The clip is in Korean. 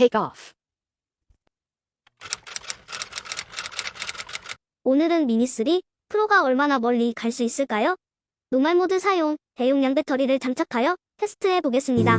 Take off. 오늘은 미니3 프로가 얼마나 멀리 갈 수 있을까요? 노말 모드 사용, 대용량 배터리를 장착하여 테스트해 보겠습니다.